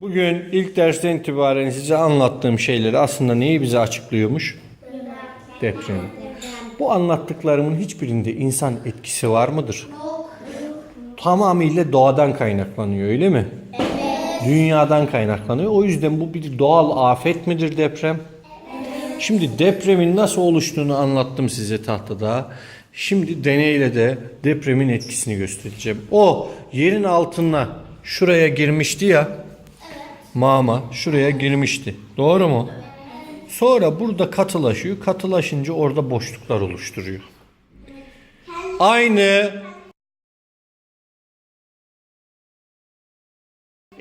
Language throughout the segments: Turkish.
Bugün ilk dersten itibaren size anlattığım şeyleri aslında neyi bize açıklıyormuş? Depremi. Bu anlattıklarımın hiçbirinde insan etkisi var mıdır? Tamamıyla doğadan kaynaklanıyor öyle mi? Dünyadan kaynaklanıyor. O yüzden bu bir doğal afet midir deprem? Şimdi depremin nasıl oluştuğunu anlattım size tahtada. Şimdi deneyle de depremin etkisini göstereceğim. O yerin altına şuraya girmişti ya. Mama şuraya girmişti. Doğru mu? Sonra burada katılaşıyor. Katılaşınca orada boşluklar oluşturuyor. Aynı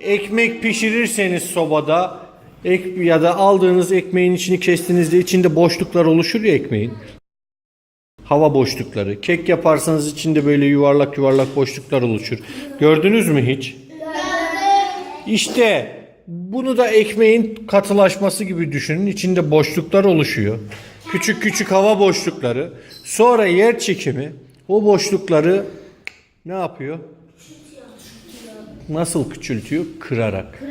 ekmek pişirirseniz sobada ek ya da aldığınız ekmeğin içini kestiğinizde içinde boşluklar oluşur ya ekmeğin. Hava boşlukları. Kek yaparsanız içinde böyle yuvarlak yuvarlak boşluklar oluşur. Gördünüz mü hiç? İşte bunu da ekmeğin katılaşması gibi düşünün. İçinde boşluklar oluşuyor. Küçük küçük hava boşlukları. Sonra yer çekimi o boşlukları ne yapıyor? Nasıl küçültüyor? Kırarak.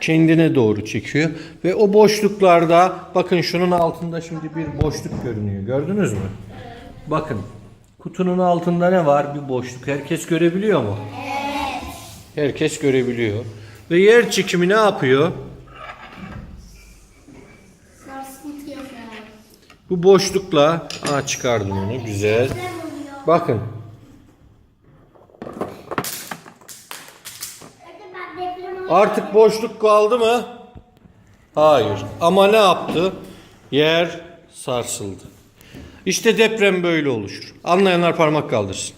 Kendine doğru çekiyor. Ve o boşluklarda bakın şunun altında şimdi bir boşluk görünüyor. Gördünüz mü? Bakın kutunun altında ne var? Bir boşluk. Herkes görebiliyor mu? Herkes görebiliyor. Ve yer çekimi ne yapıyor? Bu boşlukla Aa, çıkardım onu güzel. Bakın artık boşluk kaldı mı? Hayır. Ama ne yaptı? Yer sarsıldı. İşte deprem böyle oluşur. Anlayanlar parmak kaldırsın.